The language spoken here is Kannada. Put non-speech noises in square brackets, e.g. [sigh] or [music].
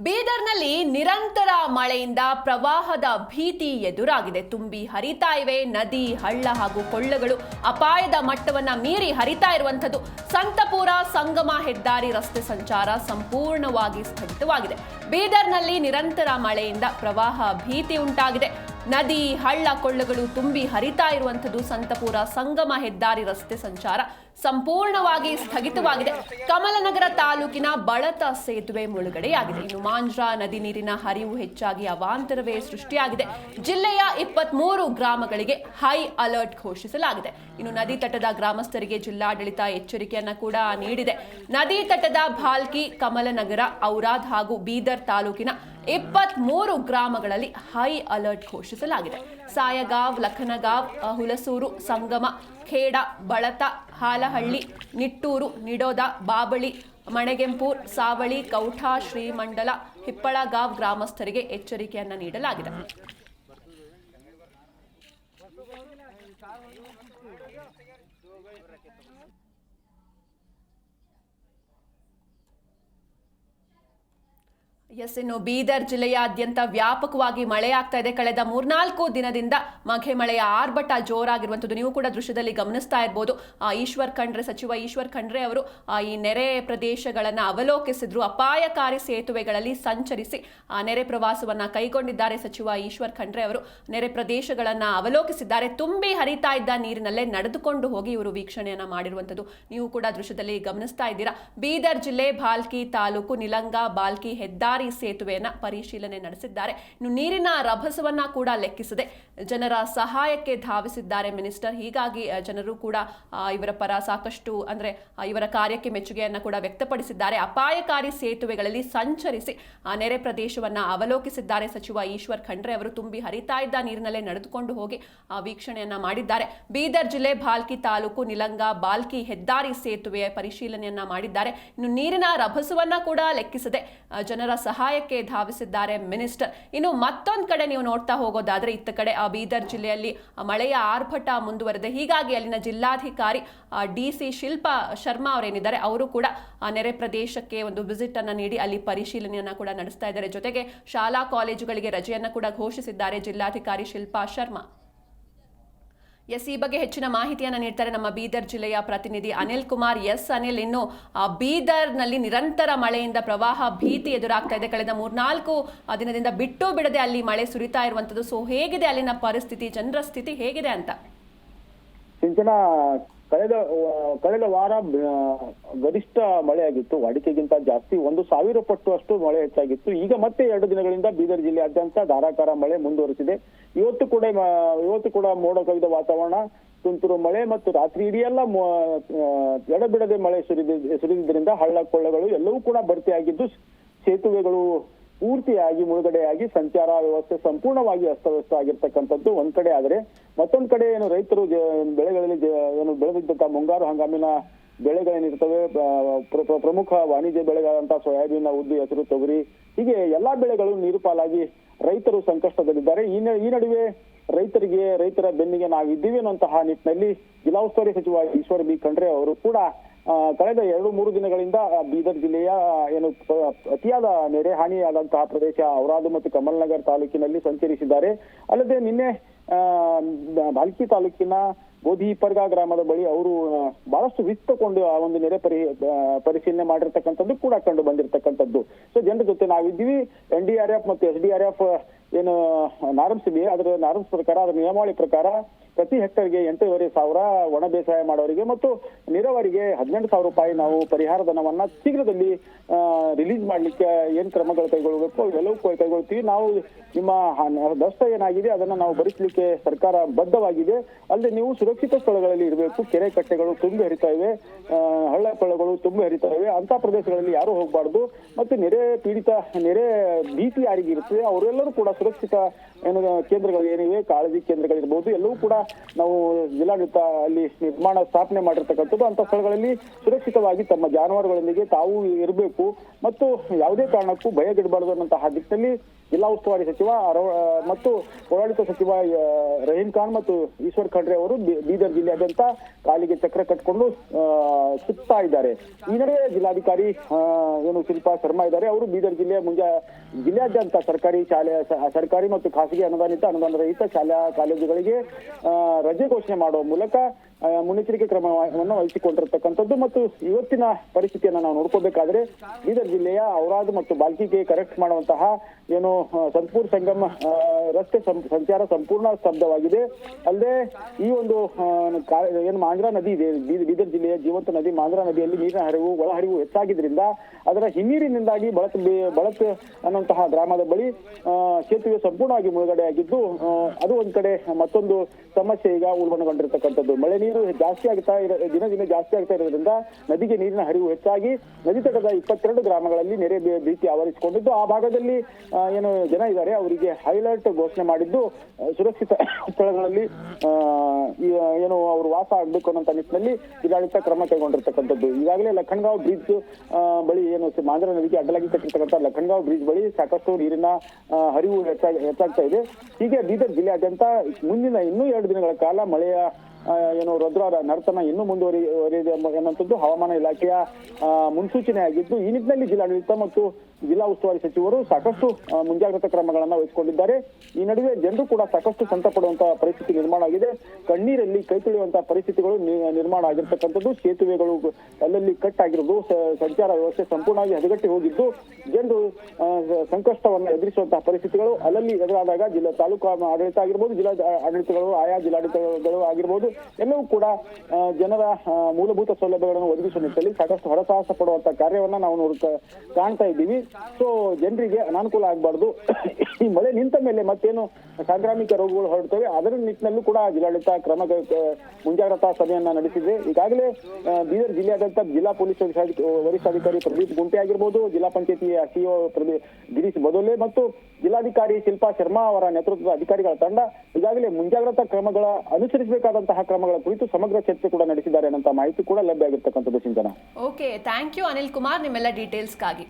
ಬೀದರ್ನಲ್ಲಿ ನಿರಂತರ ಮಳೆಯಿಂದ ಪ್ರವಾಹದ ಭೀತಿ ಎದುರಾಗಿದೆ. ತುಂಬಿ ಹರಿತಾ ಇವೆ. ನದಿ, ಹಳ್ಳ ಹಾಗೂ ಕೊಳ್ಳಗಳು ಅಪಾಯದ ಮಟ್ಟವನ್ನ ಮೀರಿ ಹರಿತಾ ಇರುವಂಥದ್ದು. ಸಂತಪುರ, ಸಂಗಮ ಹೆದ್ದಾರಿ ರಸ್ತೆ ಸಂಚಾರ ಸಂಪೂರ್ಣವಾಗಿ ಸ್ಥಗಿತವಾಗಿದೆ. ಬೀದರ್ನಲ್ಲಿ ನಿರಂತರ ಮಳೆಯಿಂದ ಪ್ರವಾಹ ಭೀತಿ ಉಂಟಾಗಿದೆ. ನದಿ, ಹಳ್ಳ, ಕೊಳ್ಳಗಳು ತುಂಬಿ ಹರಿತಾ ಇರುವಂಥದ್ದು. ಸಂತಪುರ, ಸಂಗಮ ಹೆದ್ದಾರಿ ರಸ್ತೆ ಸಂಚಾರ ಸಂಪೂರ್ಣವಾಗಿ ಸ್ಥಗಿತವಾಗಿದೆ. ಕಮಲನಗರ ತಾಲೂಕಿನ ಬಳತ ಸೇತುವೆ ಮುಳುಗಡೆಯಾಗಿದೆ. ಇನ್ನು ಮಾಂಜ್ರಾ ನದಿ ನೀರಿನ ಹರಿವು ಹೆಚ್ಚಾಗಿ ಅವಾಂತರವೇ ಸೃಷ್ಟಿಯಾಗಿದೆ. ಜಿಲ್ಲೆಯ ಇಪ್ಪತ್ಮೂರು ಗ್ರಾಮಗಳಿಗೆ ಹೈ ಅಲರ್ಟ್ ಘೋಷಿಸಲಾಗಿದೆ. ಇನ್ನು ನದಿ ತಟದ ಗ್ರಾಮಸ್ಥರಿಗೆ ಜಿಲ್ಲಾಡಳಿತ ಎಚ್ಚರಿಕೆಯನ್ನ ಕೂಡ ನೀಡಿದೆ. ನದಿ ತಟದ ಭಾಲ್ಕಿ, ಕಮಲನಗರ, ಔರಾದ್ ಹಾಗೂ ಬೀದರ್ ತಾಲೂಕಿನ ಇಪ್ಪತ್ತ್ ಮೂರು ಗ್ರಾಮಗಳಲ್ಲಿ ಹೈ ಅಲರ್ಟ್ ಘೋಷಿಸಲಾಗಿದೆ. ಸಾಯಗಾವ್, ಲಖನಗಾವ್, ಹುಲಸೂರು, ಸಂಗಮ ಖೇಡ ಬಳತ ಹಾಲಹಳ್ಳಿ ನಿಟ್ಟೂರು ನಿಡೋದ ಬಾಬಳಿ ಮಣೆಗೆಂಪೂರ್ ಸಾವಳಿ ಕೌಠ ಶ್ರೀಮಂಡಲ ಹಿಪ್ಪಳಗಾವ್ ಗ್ರಾಮಸ್ಥರಿಗೆ ಎಚ್ಚರಿಕೆಯನ್ನು ನೀಡಲಾಗಿದೆ. ಎಸ್ ಇನ್ನು ಬೀದರ್ ಜಿಲ್ಲೆಯಾದ್ಯಂತ ವ್ಯಾಪಕವಾಗಿ ಮಳೆಯಾಗ್ತಾ ಇದೆ. ಕಳೆದ ಮೂರ್ನಾಲ್ಕು ದಿನದಿಂದ ಮಘೆ ಮಳೆಯ ಆರ್ಭಟ ಜೋರಾಗಿರುವಂಥದ್ದು ನೀವು ಕೂಡ ದೃಶ್ಯದಲ್ಲಿ ಗಮನಿಸ್ತಾ ಇರ್ಬೋದು. ಆ, ಈಶ್ವರ್ ಖಂಡ್ರೆ ಸಚಿವ ಈಶ್ವರ್ ಖಂಡ್ರೆ ಅವರು ಆ, ಈ ನೆರೆ ಪ್ರದೇಶಗಳನ್ನು ಅವಲೋಕಿಸಿದ್ರು. ಅಪಾಯಕಾರಿ ಸೇತುವೆಗಳಲ್ಲಿ ಸಂಚರಿಸಿ ಆ ನೆರೆ ಪ್ರವಾಸವನ್ನು ಕೈಗೊಂಡಿದ್ದಾರೆ ಸಚಿವ ಈಶ್ವರ್ ಖಂಡ್ರೆ ಅವರು. ನೆರೆ ಪ್ರದೇಶಗಳನ್ನು ಅವಲೋಕಿಸಿದ್ದಾರೆ. ತುಂಬಿ ಹರಿತಾ ಇದ್ದ ನೀರಿನಲ್ಲೇ ನಡೆದುಕೊಂಡು ಹೋಗಿ ಇವರು ವೀಕ್ಷಣೆಯನ್ನು ಮಾಡಿರುವಂಥದ್ದು ನೀವು ಕೂಡ ದೃಶ್ಯದಲ್ಲಿ ಗಮನಿಸ್ತಾ ಇದ್ದೀರಾ. ಬೀದರ್ ಜಿಲ್ಲೆ ಭಾಲ್ಕಿ ತಾಲೂಕು ನಿಲಂಗ ಬಾಲ್ಕಿ ಹೆದ್ದಾರಿ ಸೇತುವೆಯನ್ನ ಪರಿಶೀಲನೆ ನಡೆಸಿದ್ದಾರೆ. ಇನ್ನು ನೀರಿನ ರಭಸವನ್ನ ಕೂಡ ಲೆಕ್ಕಿಸದೆ. ಜನರ ಸಹಾಯಕ್ಕೆ ಧಾವಿಸಿದ್ದಾರೆ ಮಿನಿಸ್ಟರ್. ಹೀಗಾಗಿ ಜನರು ಕೂಡ ಇವರ ಪರ ಸಾಕಷ್ಟು ಅಂದ್ರೆ ಇವರ ಕಾರ್ಯಕ್ಕೆ ಮೆಚ್ಚುಗೆಯನ್ನ ಕೂಡ ವ್ಯಕ್ತಪಡಿಸಿದ್ದಾರೆ. ಅಪಾಯಕಾರಿ ಸೇತುವೆಗಳಲ್ಲಿ ಸಂಚರಿಸಿ ನೆರೆ ಪ್ರದೇಶವನ್ನ ಅವಲೋಕಿಸಿದ್ದಾರೆ. ಸಚಿವ ಈಶ್ವರ್ ಖಂಡ್ರೆ ಅವರು ತುಂಬಿ ಹರಿತಾ ಇದ್ದ ನೀರಿನಲ್ಲೇ ನಡೆದುಕೊಂಡು ಹೋಗಿ ವೀಕ್ಷಣೆಯನ್ನ ಮಾಡಿದ್ದಾರೆ. ಬೀದರ್ ಜಿಲ್ಲೆ ಭಾಲ್ಕಿ ತಾಲೂಕು ನಿಲಂಗ ಬಾಲ್ಕಿ ಹೆದ್ದಾರಿ ಸೇತುವೆಯ ಪರಿಶೀಲನೆಯನ್ನ ಮಾಡಿದ್ದಾರೆ. ಇನ್ನು ನೀರಿನ ರಭಸವನ್ನ ಕೂಡ ಲೆಕ್ಕಿಸದೆ. ಜನರ ಸಹಾಯಕ್ಕೆ ಧಾವಿಸಿದ್ದಾರೆ ಮಿನಿಸ್ಟರ್. ಇನ್ನು ಮತ್ತೊಂದು ಕಡೆ ನೀವು ನೋಡ್ತಾ ಹೋಗೋದಾದ್ರೆ ಇತ್ತ ಕಡೆ ಆ ಬೀದರ್ ಜಿಲ್ಲೆಯಲ್ಲಿ ಮಳೆಯ ಆರ್ಭಟ ಮುಂದುವರೆದೆ ಹೀಗಾಗಿ ಅಲ್ಲಿನ ಜಿಲ್ಲಾಧಿಕಾರಿ ಡಿ ಸಿ ಶಿಲ್ಪಾ ಶರ್ಮಾ ಅವರೇನಿದ್ದಾರೆ, ಅವರು ಕೂಡ ನೆರೆ ಪ್ರದೇಶಕ್ಕೆ ಒಂದು ವಿಸಿಟ್ ಅನ್ನ ನೀಡಿ ಅಲ್ಲಿ ಪರಿಶೀಲನೆಯನ್ನ ಕೂಡ ನಡೆಸ್ತಾ ಇದ್ದಾರೆ. ಜೊತೆಗೆ ಶಾಲಾ ಕಾಲೇಜುಗಳಿಗೆ ರಜೆಯನ್ನ ಕೂಡ ಘೋಷಿಸಿದ್ದಾರೆ ಜಿಲ್ಲಾಧಿಕಾರಿ ಶಿಲ್ಪಾ ಶರ್ಮಾ. ಎಸ್, ಈ ಬಗ್ಗೆ ಹೆಚ್ಚಿನ ಮಾಹಿತಿಯನ್ನು ನೀಡ್ತಾರೆ ನಮ್ಮ ಬೀದರ್ ಜಿಲ್ಲೆಯ ಪ್ರತಿನಿಧಿ ಅನಿಲ್ ಕುಮಾರ್. ಎಸ್, ಅನಿಲ್, ಇನ್ನು ಬೀದರ್ನಲ್ಲಿ ನಿರಂತರ ಮಳೆಯಿಂದ ಪ್ರವಾಹ ಭೀತಿ ಎದುರಾಗ್ತಾ ಇದೆ. ಕಳೆದ ಮೂರ್ನಾಲ್ಕು ದಿನದಿಂದ ಬಿಟ್ಟು ಬಿಡದೆ ಅಲ್ಲಿ ಮಳೆ ಸುರಿತಾ ಇರುವಂತದ್ದು. ಸೊ ಹೇಗಿದೆ ಅಲ್ಲಿನ ಪರಿಸ್ಥಿತಿ? ಜನರ ಸ್ಥಿತಿ ಹೇಗಿದೆ ಅಂತ? ಕಳೆದ ಕಳೆದ ವಾರ ಗರಿಷ್ಠ ಮಳೆಯಾಗಿತ್ತು. ವಾಡಿಕೆಗಿಂತ ಜಾಸ್ತಿ ಒಂದು ಸಾವಿರ ಪಟ್ಟು ಅಷ್ಟು ಮಳೆ ಹೆಚ್ಚಾಗಿತ್ತು. ಈಗ ಮತ್ತೆ ಎರಡು ದಿನಗಳಿಂದ ಬೀದರ್ ಜಿಲ್ಲೆಯಾದ್ಯಂತ ಧಾರಾಕಾರ ಮಳೆ ಮುಂದುವರೆಸಿದೆ. ಇವತ್ತು ಕೂಡ ಇವತ್ತು ಕೂಡ ಮೋಡ ಕವಿದ ವಾತಾವರಣ, ತುಂತುರು ಮಳೆ ಮತ್ತು ರಾತ್ರಿ ಇಡೀ ಎಲ್ಲ ಎಡಬಿಡದೆ ಮಳೆ ಸುರಿದ, ಸುರಿದಿದ್ದರಿಂದ ಹಳ್ಳ ಕೊಳ್ಳಗಳು ಎಲ್ಲವೂ ಕೂಡ ಭರ್ತಿಯಾಗಿದ್ದು, ಸೇತುವೆಗಳು ಪೂರ್ತಿಯಾಗಿ ಮುಳುಗಡೆಯಾಗಿ, ಸಂಚಾರ ವ್ಯವಸ್ಥೆ ಸಂಪೂರ್ಣವಾಗಿ ಅಸ್ತವ್ಯಸ್ತ ಆಗಿರ್ತಕ್ಕಂಥದ್ದು ಒಂದ್ ಕಡೆ. ಆದ್ರೆ ಮತ್ತೊಂದ್ ಕಡೆ ಏನು ರೈತರು ಬೆಳೆಗಳಲ್ಲಿ ಏನು ಬೆಳೆದಿದ್ದಂತ ಮುಂಗಾರು ಹಂಗಾಮಿನ ಬೆಳೆಗಳೇನಿರ್ತವೆ ಪ್ರಮುಖ ವಾಣಿಜ್ಯ ಬೆಳೆಗಳಂತ ಸೋಯಾಬೀನ್, ಉದ್ದು, ಹೆಸರು, ತೊಗರಿ, ಹೀಗೆ ಎಲ್ಲಾ ಬೆಳೆಗಳು ನೀರು ಪಾಲಾಗಿ ರೈತರು ಸಂಕಷ್ಟದಲ್ಲಿದ್ದಾರೆ. ಈ ನಡುವೆ ರೈತರಿಗೆ, ರೈತರ ಬೆನ್ನಿಗೆ ನಾವಿದ್ದೀವಿ ಅನ್ನುವಂತಹ ನಿಟ್ಟಿನಲ್ಲಿ ಜಿಲ್ಲಾ ಉಸ್ತುವಾರಿ ಸಚಿವ ಈಶ್ವರ್ ಬಿ. ಖಂಡ್ರೆ ಅವರು ಕೂಡ ಕಳೆದ ಎರಡು, ಮೂರು ದಿನಗಳಿಂದ ಬೀದರ್ ಜಿಲ್ಲೆಯ ಏನು ಅತಿಯಾದ ನೆರೆ ಹಾನಿಯಾದಂತಹ ಪ್ರದೇಶ, ಔರಾದು ಮತ್ತು ಕಮಲ್ನಗರ್ ತಾಲೂಕಿನಲ್ಲಿ ಸಂಚರಿಸಿದ್ದಾರೆ. ಅಲ್ಲದೆ ನಿನ್ನೆ ಭಾಲ್ಕಿ ತಾಲೂಕಿನ ಗೋಧಿ ಪರ್ಗಾ ಗ್ರಾಮದ ಬಳಿ ಅವರು ಬಹಳಷ್ಟು ವಿಸ್ತಕೊಂಡು ಆ ಒಂದು ನೆರೆ ಪರಿ ಪರಿಶೀಲನೆ ಮಾಡಿರ್ತಕ್ಕಂಥದ್ದು ಕೂಡ ಕಂಡು ಬಂದಿರತಕ್ಕಂಥದ್ದು. ಸೊ ಜನರ ಜೊತೆ ನಾವಿದ್ದೀವಿ. ಎನ್ ಡಿ ಆರ್ ಎಫ್ ಮತ್ತು ಎಸ್ ಡಿ ಆರ್ ಎಫ್, ಏನು ನಾರ್ಮ್ಸ್ ಇದೆ ಅದರ ನಾರ್ಮ್ಸ್ ಪ್ರಕಾರ, ಅದರ ನಿಯಮಾವಳಿ ಪ್ರಕಾರ ಪ್ರತಿ ಹೆಕ್ಟರ್ಗೆ ಎಂಟೂವರೆ ಸಾವಿರ ಒಣ ಬೇಸಾಯ ಮಾಡೋರಿಗೆ ಮತ್ತು ನೀರಾವರಿಗೆ ಹದಿನೆಂಟು ಸಾವಿರ ರೂಪಾಯಿ ನಾವು ಪರಿಹಾರ ಧನವನ್ನ ಶೀಘ್ರದಲ್ಲಿ ರಿಲೀಸ್ ಮಾಡ್ಲಿಕ್ಕೆ ಏನ್ ಕ್ರಮಗಳು ಕೈಗೊಳ್ಳಬೇಕು ಎಲ್ಲವೂ ಕೈಗೊಳ್ತೀವಿ. ನಾವು ನಿಮ್ಮ ದಷ್ಟ ಏನಾಗಿದೆ ಅದನ್ನ ನಾವು ಭರಿಸಲಿಕ್ಕೆ ಸರ್ಕಾರ ಬದ್ಧವಾಗಿದೆ. ಅಲ್ಲದೆ ನೀವು ಸುರಕ್ಷಿತ ಸ್ಥಳಗಳಲ್ಲಿ ಇರಬೇಕು. ಕೆರೆ ಕಟ್ಟೆಗಳು ತುಂಬಿ ಹರಿತಾ ಇವೆ. ಹಳ್ಳ ಕೊಳ್ಳಗಳು ತುಂಬಿ ಹರಿತಾ ಇವೆ. ಅಂತ ಪ್ರದೇಶಗಳಲ್ಲಿ ಯಾರು ಹೋಗಬಾರ್ದು. ಮತ್ತು ನೆರೆ ಪೀಡಿತ, ನೆರೆ ಭೀತಿ ಯಾರಿಗೆ ಅವರೆಲ್ಲರೂ ಕೂಡ ಸುರಕ್ಷಿತ ಏನು ಕೇಂದ್ರಗಳು ಏನಿವೆ, ಕಾಳಜಿ ಕೇಂದ್ರಗಳಿರ್ಬೋದು, ಎಲ್ಲವೂ ಕೂಡ ನಾವು ಜಿಲ್ಲಾಡಳಿತ ಅಲ್ಲಿ ನಿರ್ಮಾಣ ಸ್ಥಾಪನೆ ಮಾಡಿರ್ತಕ್ಕಂಥದ್ದು ಅಂತ ಸ್ಥಳಗಳಲ್ಲಿ ಸುರಕ್ಷಿತವಾಗಿ ತಮ್ಮ ಜಾನುವಾರುಗಳೊಂದಿಗೆ ತಾವು ಇರಬೇಕು. ಮತ್ತು ಯಾವುದೇ ಕಾರಣಕ್ಕೂ ಭಯಗಿಡಬಾರದು ಅನ್ನೋಂತಹ ದಿಕ್ಕಿನಲ್ಲಿ ಜಿಲ್ಲಾ ಉಸ್ತುವಾರಿ ಸಚಿವ ಮತ್ತು ಪೌರಾಡಳಿತ ಸಚಿವ ರಹೀಂ ಖಾನ್ ಮತ್ತು ಈಶ್ವರ್ ಖಂಡ್ರೆ ಅವರು ಬೀದರ್ ಜಿಲ್ಲೆಯಾದ್ಯಂತ ಕಾಲಿಗೆ ಚಕ್ರ ಕಟ್ಕೊಂಡು ಸುತ್ತಾ ಇದ್ದಾರೆ. ಈ ನಡುವೆ ಜಿಲ್ಲಾಧಿಕಾರಿ ಏನು ಶಿಲ್ಪಾ ಶರ್ಮಾ ಇದ್ದಾರೆ. ಅವರು ಬೀದರ್ ಜಿಲ್ಲೆಯ ಮುಂಜಾ, ಜಿಲ್ಲೆಯಾದ್ಯಂತ ಸರ್ಕಾರಿ ಶಾಲೆ ಸರ್ಕಾರಿ ಮತ್ತು ಖಾಸಗಿ ಅನುದಾನಿತ, ಅನುದಾನ ರಹಿತ ಶಾಲಾ, ಕಾಲೇಜುಗಳಿಗೆ ರಜೆ ಘೋಷಣೆ ಮಾಡುವ ಮೂಲಕ ಮುನ್ನೆಚ್ಚರಿಕೆ ಕ್ರಮವನ್ನು ವಹಿಸಿಕೊಂಡಿರ್ತಕ್ಕಂಥದ್ದು ಮತ್ತು ಇವತ್ತಿನ ಪರಿಸ್ಥಿತಿಯನ್ನು ನಾವು ನೋಡ್ಕೋಬೇಕಾದ್ರೆ ಬೀದರ್ ಜಿಲ್ಲೆಯ ಔರಾದ್ ಮತ್ತು ಬಾಲ್ಕಿಗೆ ಕರೆಕ್ಟ್ ಮಾಡುವಂತಹ ಏನು ಸಂತಪೂರ್ ಸಂಗಮ ರಸ್ತೆ ಸಂಚಾರ ಸಂಪೂರ್ಣ ಸ್ತಬ್ಧವಾಗಿದೆ. ಅಲ್ಲದೆ ಈ ಒಂದು ಏನು ಮಾಂಜ್ರಾ ನದಿ ಇದೆ ಬೀದರ್ ಜಿಲ್ಲೆಯ ಜೀವಂತ ನದಿ ಮಾಂಜ್ರಾ ನದಿಯಲ್ಲಿ ನೀರಿನ ಹರಿವು, ಒಳಹರಿವು ಹೆಚ್ಚಾಗಿದ್ರಿಂದ ಅದರ ಹಿನ್ನೀರಿನಿಂದಾಗಿ ಬಳತ್ ಬಳಕೆ ಅನ್ನುವಂತಹ ಗ್ರಾಮದ ಬಳಿ ಸೇತುವೆ ಸಂಪೂರ್ಣವಾಗಿ ಮುಳುಗಡೆಯಾಗಿದ್ದು ಆಗಿದ್ದು ಅದು ಒಂದ್ ಕಡೆ ಮತ್ತೊಂದು ಸಮಸ್ಯೆ ಈಗ ಉಲ್ಬಣಗೊಂಡಿರ್ತಕ್ಕಂಥದ್ದು. ಮಳೆ ನೀರು ಜಾಸ್ತಿ ಆಗ್ತಾ ಇರೋ ದಿನ ದಿನ ಜಾಸ್ತಿ ಆಗ್ತಾ ಇರೋದ್ರಿಂದ ನದಿಗೆ ನೀರಿನ ಹರಿವು ಹೆಚ್ಚಾಗಿ ನದಿ ತಟದ ಇಪ್ಪತ್ತೆರಡು ಗ್ರಾಮಗಳಲ್ಲಿ ನೆರೆ ಭೀತಿ ಆವರಿಸಿಕೊಂಡಿದ್ದು. ಆ ಭಾಗದಲ್ಲಿ ಏನು ಜನ ಇದ್ದಾರೆ, ಅವರಿಗೆ ಹೈಲೈಟ್ ಘೋಷಣೆ ಮಾಡಿದ್ದು ಸುರಕ್ಷಿತ [coughs] ಸ್ಥಳಗಳಲ್ಲಿ ಏನು ಅವರು ವಾಸ ಆಗಬೇಕು ಅನ್ನೋಂಥ ನಿಟ್ಟಿನಲ್ಲಿ ಜಿಲ್ಲಾಡಳಿತ ಕ್ರಮ ಕೈಗೊಂಡಿರ್ತಕ್ಕಂಥದ್ದು. ಈಗಾಗಲೇ ಲಖನ್ಗಾಂವ್ ಬ್ರಿಡ್ಜ್ ಬಳಿ ಏನು ಮಾಂದ್ರ ನದಿಗೆ ಅಡ್ಡಲಾಗಿ ಕಟ್ಟಿರ್ತಕ್ಕಂಥ ಲಖನ್ಗಾಂವ್ ಬ್ರಿಡ್ಜ್ ಬಳಿ ಸಾಕಷ್ಟು ನೀರಿನ ಹರಿವು ಹೆಚ್ಚಾಗಿ ಹೆಚ್ಚಾಗ್ತಾ ಇದೆ. ಹೀಗೆ ಬೀದರ್ ಜಿಲ್ಲೆಯಾದ್ಯಂತ ಮುಂದಿನ ಇನ್ನೂ ಎರಡು ದಿನಗಳ ಕಾಲ ಮಳೆಯ ಏನು ರುದ್ರಾದ ನರ್ತನ ಇನ್ನೂ ಮುಂದುವರಿಯದೆ ಎನ್ನುವಂಥದ್ದು ಹವಾಮಾನ ಇಲಾಖೆಯ ಮುನ್ಸೂಚನೆ ಆಗಿದ್ದು, ಈ ನಿಟ್ಟಿನಲ್ಲಿ ಜಿಲ್ಲಾಡಳಿತ ಮತ್ತು ಜಿಲ್ಲಾ ಉಸ್ತುವಾರಿ ಸಚಿವರು ಸಾಕಷ್ಟು ಮುಂಜಾಗ್ರತಾ ಕ್ರಮಗಳನ್ನು ವಹಿಸಿಕೊಂಡಿದ್ದಾರೆ. ಈ ನಡುವೆ ಜನರು ಕೂಡ ಸಾಕಷ್ಟು ಸಂತ ಪಡುವಂತಹ ಪರಿಸ್ಥಿತಿ ನಿರ್ಮಾಣ ಆಗಿದೆ. ಕಣ್ಣೀರಲ್ಲಿ ಕೈ ತುಳಿಯುವಂತಹ ಪರಿಸ್ಥಿತಿಗಳು ನಿರ್ಮಾಣ ಆಗಿರ್ತಕ್ಕಂಥದ್ದು. ಸೇತುವೆಗಳು ಅಲ್ಲಲ್ಲಿ ಕಟ್ ಆಗಿರೋದು ಸಂಚಾರ ವ್ಯವಸ್ಥೆ ಸಂಪೂರ್ಣವಾಗಿ ಹದಗಟ್ಟಿ ಹೋಗಿದ್ದು, ಜನರು ಸಂಕಷ್ಟವನ್ನು ಎದುರಿಸುವಂತಹ ಪರಿಸ್ಥಿತಿಗಳು ಅಲ್ಲಲ್ಲಿ ಎದುರಾದಾಗ ಜಿಲ್ಲಾ ತಾಲೂಕು ಆಡಳಿತ ಆಗಿರ್ಬೋದು, ಜಿಲ್ಲಾ ಆಡಳಿತಗಳು, ಆಯಾ ಜಿಲ್ಲಾಡಳಿತಗಳು ಆಗಿರ್ಬೋದು ಎಲ್ಲವೂ ಕೂಡ ಜನರ ಮೂಲಭೂತ ಸೌಲಭ್ಯಗಳನ್ನು ಒದಗಿಸುವ ನಿಟ್ಟಿನಲ್ಲಿ ಸಾಕಷ್ಟು ಹೊರಸಾಹಸ ಪಡುವಂತ ಕಾರ್ಯವನ್ನ ನಾವು ನೋಡ್ತಾ ಕಾಣ್ತಾ ಇದ್ದೀವಿ. ಸೊ ಜನರಿಗೆ ಅನಾನುಕೂಲ ಆಗಬಾರ್ದು. ಈ ಮಳೆ ನಿಂತ ಮೇಲೆ ಮತ್ತೇನು ಸಾಂಕ್ರಾಮಿಕ ರೋಗಗಳು ಹೊರಡ್ತವೆ. ಅದರ ನಿಟ್ಟಿನಲ್ಲೂ ಕೂಡ ಜಿಲ್ಲಾಡಳಿತ ಕ್ರಮ ಮುಂಜಾಗ್ರತಾ ಸಭೆಯನ್ನ ನಡೆಸಿದೆ. ಈಗಾಗಲೇ ಬೀದರ್ ಜಿಲ್ಲೆಯಾದ್ಯಂತ ಜಿಲ್ಲಾ ಪೊಲೀಸ್ ವರಿಷ್ಠಾಧಿಕ- ವರಿಷ್ಠಾಧಿಕಾರಿ ಪ್ರದೀಪ್ ಗುಂಟೆ ಆಗಿರ್ಬೋದು, ಜಿಲ್ಲಾ ಪಂಚಾಯತಿಯ ಸಿಇಒ ಗಿರೀಶ್ ಬದೋಲೆ ಮತ್ತು ಜಿಲ್ಲಾಧಿಕಾರಿ ಶಿಲ್ಪಾ ಶರ್ಮಾ ಅವರ ನೇತೃತ್ವದ ಅಧಿಕಾರಿಗಳ ತಂಡ ಈಗಾಗಲೇ ಮುಂಜಾಗ್ರತಾ ಕ್ರಮಗಳ ಅನುಸರಿಸಬೇಕಾದಂತಹ ಕ್ರಮಗಳ ಕುರಿತು ಸಮಗ್ರ ಚರ್ಚೆ ಕೂಡ ನಡೆಸಿದ್ದಾರೆ ಅನ್ನೋ ಮಾಹಿತಿ ಕೂಡ ಲಭ್ಯ ಆಗಿರ್ತಕ್ಕಂಥದ್ದು Sinchana. Okay thank you Anil Kumar ನಿಮ್ಮೆಲ್ಲ ಡೀಟೇಲ್ಸ್ಗಾಗಿ